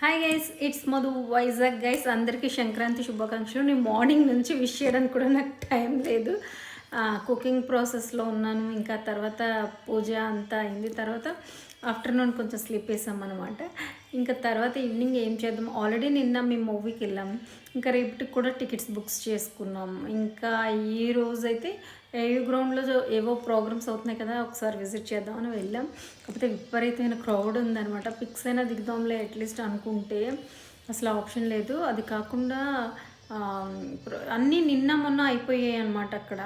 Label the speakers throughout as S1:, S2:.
S1: Hi guys it's Madhu Vizag guys అందరికీ సంక్రాంతి శుభాకాంక్షలు. నేను మార్నింగ్ నుంచి విష్ చేయడానికి కూడా నాకు టైం లేదు. కుకింగ్ ప్రాసెస్లో ఉన్నాను. ఇంకా తర్వాత పూజ అంతా అయింది. తర్వాత ఆఫ్టర్నూన్ కొంచెం స్లీప్ వేసాం అనమాట ఇంకా తర్వాత ఈవినింగ్ ఏం చేద్దాం? ఆల్రెడీ నిన్న మేము మూవీకి వెళ్ళాము ఇంకా రేపటికి కూడా టికెట్స్ బుక్స్ చేసుకున్నాం. ఇంకా ఈ రోజు అయితే గ్రౌండ్లో ఏవో ప్రోగ్రామ్స్ అవుతున్నాయి కదా ఒకసారి విజిట్ చేద్దాం అని వెళ్ళాం. కాకపోతే విపరీతమైన క్రౌడ్ ఉందనమాట పిక్స్ అయినా దిగుదాంలే అట్లీస్ట్ అనుకుంటే. అసలు ఆప్షన్ లేదు. అది కాకుండా అన్నీ నిన్న మొన్న అయిపోయాయి అనమాట అక్కడ.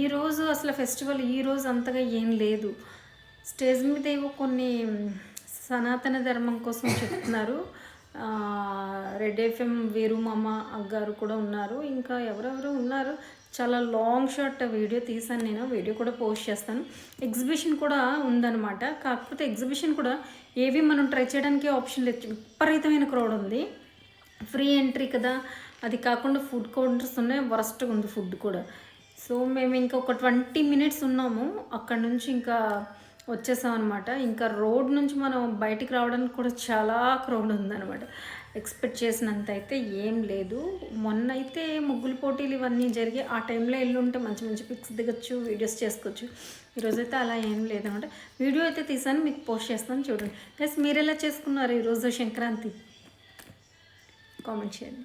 S1: ఈరోజు అసలు ఫెస్టివల్ ఈ రోజు అంతగా ఏం లేదు. స్టేజ్ మీద ఏవో కొన్ని సనాతన ధర్మం కోసం చెప్తున్నారు. రెడ్ ఎఫ్ఎం వీరు మామ గారు కూడా ఉన్నారు. ఇంకా ఎవరెవరు ఉన్నారు. చాలా లాంగ్ షార్ట్ వీడియో తీసాను నేను. వీడియో కూడా పోస్ట్ చేస్తాను. ఎగ్జిబిషన్ కూడా ఉందన్నమాట. కాకపోతే ఎగ్జిబిషన్ కూడా ఏవి మనం ట్రై చేయడానికి ఆప్షన్ లేదు. విపరీతమైన క్రౌడ్ ఉంది. ఫ్రీ ఎంట్రీ కదా. అది కాకుండా ఫుడ్ కౌంటర్స్ ఉన్నాయి. వరస్ట్గా ఉంది ఫుడ్ కూడా. సో మేము ఇంకా ఒక ట్వంటీ మినిట్స్ ఉన్నాము. అక్కడ నుంచి ఇంకా వచ్చేసాం అనమాట ఇంకా రోడ్ నుంచి మనం బయటికి రావడానికి కూడా చాలా క్రౌడ్ ఉందన్నమాట. ఎక్స్పెక్ట్ చేసినంత అయితే ఏం లేదు. మొన్న అయితే ముగ్గులు పోటీలు ఇవన్నీ జరిగి ఆ టైంలో వెళ్ళుంటే మంచి మంచి పిక్స్ దిగచ్చు వీడియోస్ చేసుకోవచ్చు. ఈరోజైతే అలా ఏం లేదనమాట వీడియో అయితే తీసాను మీకు పోస్ట్ చేస్తాను చూడండి. ప్లస్ మీరు ఎలా చేసుకున్నారు ఈరోజు సంక్రాంతి? కామెంట్ చేయండి.